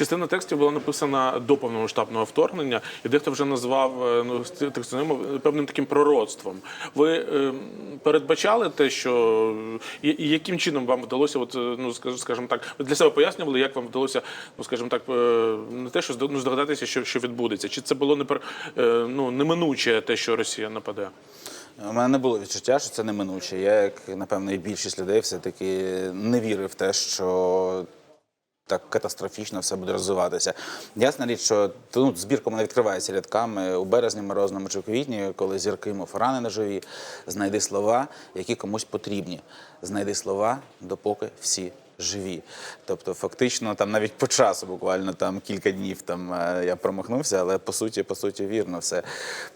частина текстів була написана до повномасштабного вторгнення, і дехто вже назвав е, ну певним таким пророцтвом. Ви е, передбачали те, що і, і яким чином вам вдалося, от е, ну скажімо так, ви для себе пояснювали, як вам вдалося, ну скажімо так, е, не те, що ну, здогадатися, що, що відбудеться, чи це було не е, ну неминуче те, що Росія нападе? У мене не було відчуття, що це неминуче. Я, як напевно, і більшість людей, все-таки не вірив в те, що так катастрофічно все буде розвиватися. Ясна річ, що ну, збірка вона відкривається рядками у березні, морозному чи квітні, коли зірки мов рани ножові. Знайди слова, які комусь потрібні. Знайди слова, допоки всі живі. Тобто, фактично, там навіть по часу, буквально там кілька днів там е, я промахнувся, але по суті, по суті, вірно все.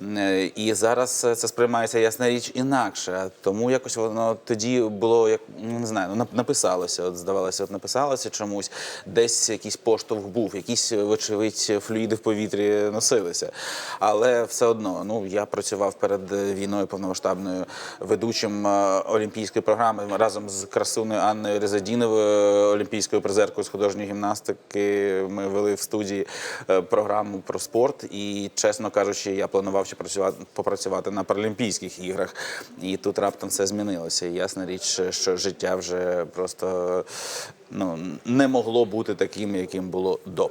Е, І зараз е, це сприймається ясна річ інакше. Тому якось воно тоді було як ну, не знаю, ну написалося. От здавалося, от написалося чомусь, десь якийсь поштовх був, якісь, вочевидь, флюїди в повітрі носилися. Але все одно, ну я працював перед війною повномасштабною ведучим олімпійської програми разом з красуною Анною Резадіновою, олімпійською призеркою з художньої гімнастики. Ми вели в студії е, програму про спорт. І, чесно кажучи, я планував ще працювати попрацювати на Паралімпійських іграх. І тут раптом все змінилося. І ясна річ, що життя вже просто ну не могло бути таким, яким було до.